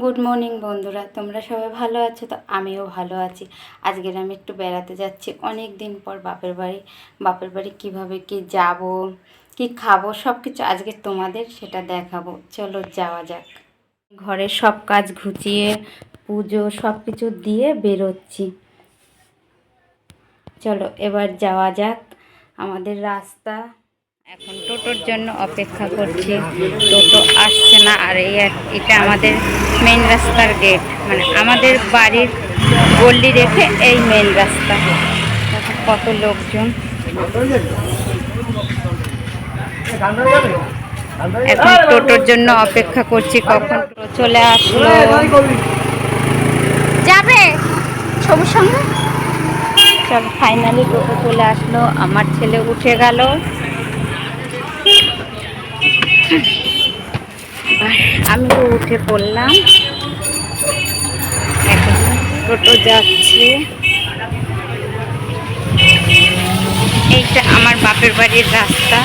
Good morning বন্ধুরা। তোমরা সবাই ভালো আছো? তো আমিও ভালো আছি। আজকের আমি একটু বেড়াতে যাচ্ছি। অনেক দিন পর বাপের বাড়ি। বাপের বাড়ি কীভাবে কি যাব, কি খাব সব কিছু আজকে তোমাদের সেটা দেখাবো। চলো যাওয়া যাক। ঘরের সব কাজ ঘুচিয়ে পুজো সব কিছু দিয়ে বেরোচ্ছি। চলো এবার যাওয়া যাক। আমাদের রাস্তা এখন টোটোর জন্য অপেক্ষা করছি। টোটো আসছে না আর এই এটা আমাদের মেন রাস্তার গেট মানে আমাদের বাড়ির গল্লি রেখে এই মেন রাস্তা। কত লোকজন। এখন টোটোর জন্য অপেক্ষা করছি কখন চলে আসলো। যাবে? ছবির সঙ্গে? চল ফাইনালি টোটো চলে আসলো। আমার ছেলে উঠে গেল। আর তো উঠে পড়লাম। এখন টোটো যাচ্ছে। এইটা আমার বাপের বাড়ির রাস্তা।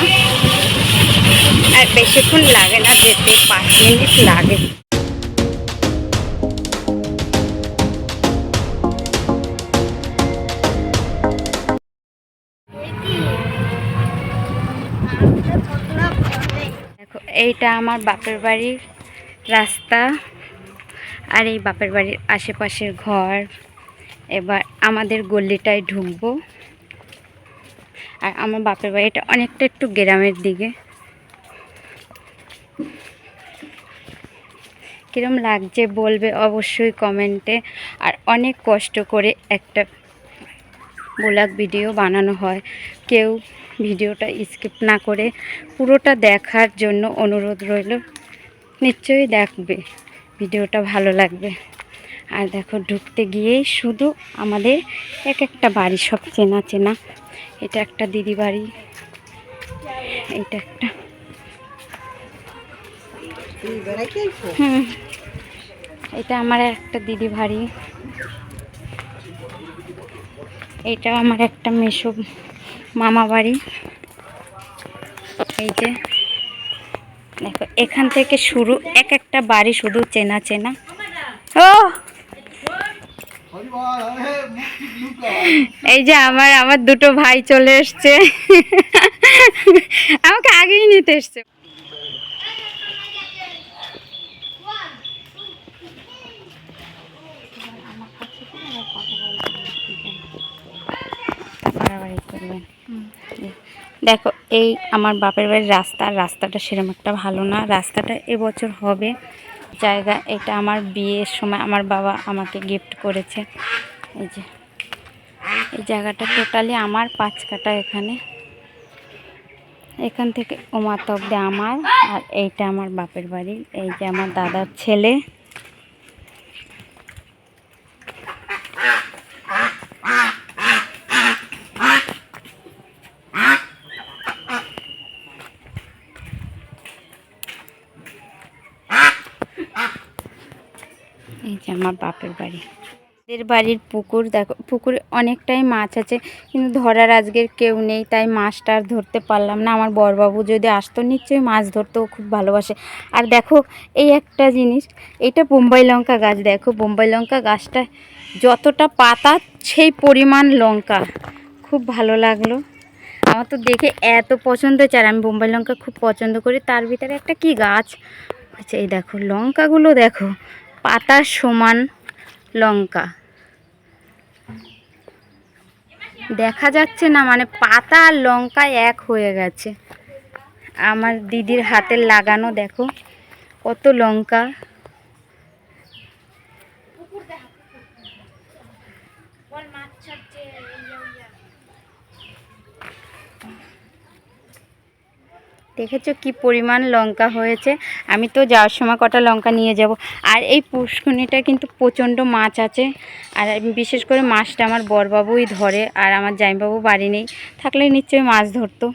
আর বেশিক্ষণ লাগে না, যেতে পাঁচ মিনিট লাগে। এইটা আমার বাপের বাড়ির রাস্তা আর এই বাপের বাড়ির আশেপাশের ঘর। এবার আমাদের গল্লিটায় ঢুকবো। আর আমার বাপের বাড়িটা অনেকটা একটু গ্রামের দিকে। কিরম লাগছে বলবে অবশ্যই কমেন্টে। আর অনেক কষ্ট করে একটা ব্লগ ভিডিও বানানো হয়। কেউ ভিডিওটা স্কিপ না করে পুরোটা দেখার জন্য অনুরোধ রইল। নিশ্চয়ই দেখবে, ভিডিওটা ভালো লাগবে। আর দেখো, ঢুকতে গিয়েই শুধু আমাদের এক একটা বাড়ি সব চেনা চেনা। এটা একটা দিদি বাড়ি, এটা একটা হুম, এটা আমার একটা দিদি বাড়ি। এটা আমার একটা মেসো মামা বাড়ি। এই যে, দেখো, এখান থেকে শুরু, এক একটা বাড়ি শুধু চেনা চেনা। ও! এই যে আমার আমার দুটো ভাই চলে এসছে। আমাকে আগেই নিতে এসছে। দেখো, এই আমার বাপের বাড়ির রাস্তা, রাস্তাটা সেরকম একটা ভালো না। রাস্তাটা এবছর হবে। জায়গা, এটা আমার বিয়ের সময় আমার বাবা আমাকে গিফট করেছে। এই যে, এই জায়গাটা টোটালি আমার পাঁচ কাটা এখানে। এখান থেকে ওমাত অব্দি আমার, আর এইটা আমার বাপের বাড়ি এই যে আমার দাদার ছেলে। এই যে আমার বাপের বাড়ি। এদের বাড়ির পুকুর, দেখো, পুকুরে অনেকটাই মাছ আছে, কিন্তু ধরার আজকের কেউ নেই, তাই মাছটা আর ধরতে পারলাম না। আমার বরবাবু যদি আসতো, নিশ্চয়ই মাছ ধরতেও খুব ভালোবাসে। আর দেখো, এই একটা জিনিস, এটা বোম্বাই লঙ্কা গাছ, দেখো, বোম্বাই লঙ্কা গাছটা যতটা পাতা, সেই পরিমাণ লঙ্কা। খুব ভালো লাগল। আমার তো দেখে এত পছন্দ হয়েছে, আর আমি বোম্বাই লঙ্কা খুব পছন্দ করি। তার ভিতরে একটা কি গাছ? আচ্ছা এই দেখো, লঙ্কাগুলো দেখো পাতার সমান লঙ্কা। দেখা যাচ্ছে না মানে পাতা আর লঙ্কা এক হয়ে গেছে। আমার দিদির হাতের লাগানো, দেখো কত লঙ্কা। দেখেছ কি পরিমাণ লঙ্কা হয়েছে? আমি তো যাওয়ার সময় কটা লঙ্কা নিয়ে যাব। আর এই পুষ্কনিটা কিন্তু প্রচণ্ড মাছ আছে। আর বিশেষ করে মাছটা আমার বরবাবুই ধরে আর আমার জামাইবাবু বাড়ি নেই। থাকলে নিশ্চয়ই মাছ ধরতো।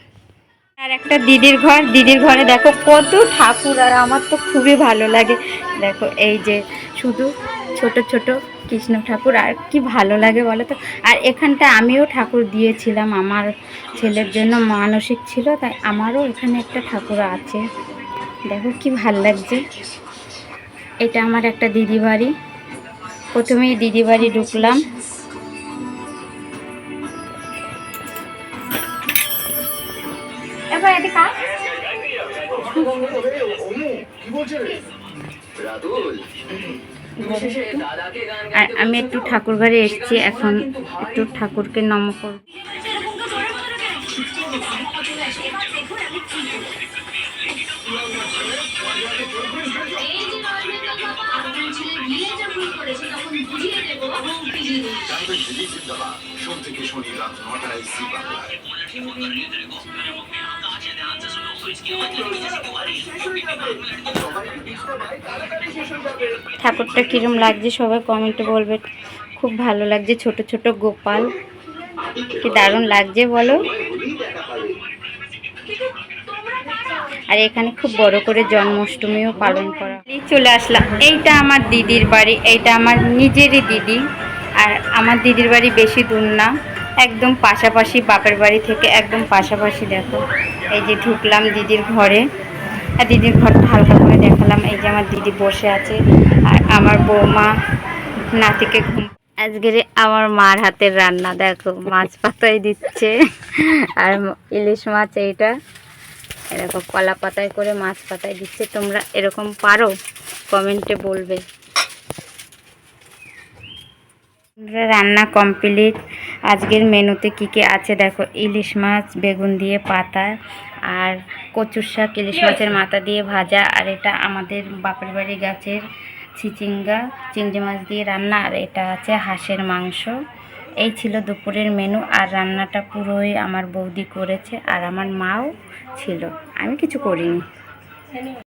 আর একটা দিদির ঘর। দিদির ঘরে দেখো কত ঠাকুর আর আমার তো খুবই ভালো লাগে। দেখো এই যে শুধু ছোট ছোট কৃষ্ণ ঠাকুর আর কি ভালো লাগে বলো তো? আর এখানটা আমিও ঠাকুর দিয়েছিলাম। আমার ছেলের জন্য মানসিক ছিল, তাই আমারও এখানে একটা ঠাকুর আছে। দেখো কি ভালো লাগছে। এটা আমার একটা দিদি বাড়ি। প্রথমেই দিদি বাড়ি ঢুকলাম। আর আমি একটু ঠাকুর ঘরে এসেছি, এখন একটু ঠাকুরকে নম করব। জানবেন দিল্লি জিন্দাবাদ সোম থেকে শনি রাত নটায় সি বাংলায়। ঠাকুরটা কিরম লাগছে সবাই কমেন্টে বলবে। খুব ভালো লাগছে ছোট ছোট গোপাল। কি দারুণ লাগছে বলো। আর এখানে খুব বড় করে জন্মাষ্টমীও পালন করা চলে আসলাম। এইটা আমার দিদির বাড়ি, এইটা আমার নিজেরই দিদি। আর আমার দিদির বাড়ি বেশি দূর না, একদম পাশাপাশি বাপের বাড়ি থেকে একদম পাশাপাশি দেখো। এই যে ঢুকলাম দিদির ঘরে। আর দিদির ঘরটা হালকা করে দেখালাম, এই যে আমার দিদি বসে আছে। আর আমার বৌমা, নাতিকে ঘুম আজকের আমার মার হাতের রান্না, দেখো মাছ পাতায় দিচ্ছে। আর ইলিশ মাছ এইটা। এরকম কলা পাতায় করে মাছ পাতায় দিচ্ছে। তোমরা এরকম পারো? কমেন্টে বলবে। রান্না কমপ্লিট। আজকের মেনুতে কি কি আছে দেখো? ইলিশ মাছ, বেগুন দিয়ে পাতা, আর কচুর শাক, ইলিশ মাছের মাথা দিয়ে ভাজা, আর এটা আমাদের বাপের বাড়ি গাছের চিচিঙ্গা চিংড়ি মাছ দিয়ে রান্না, আর এটা আছে হাঁসের মাংস। এই ছিল দুপুরের মেনু আর রান্নাটা পুরোই আমার বৌদি করেছে আর আমার মাও ছিল। আমি কিছু করিনি।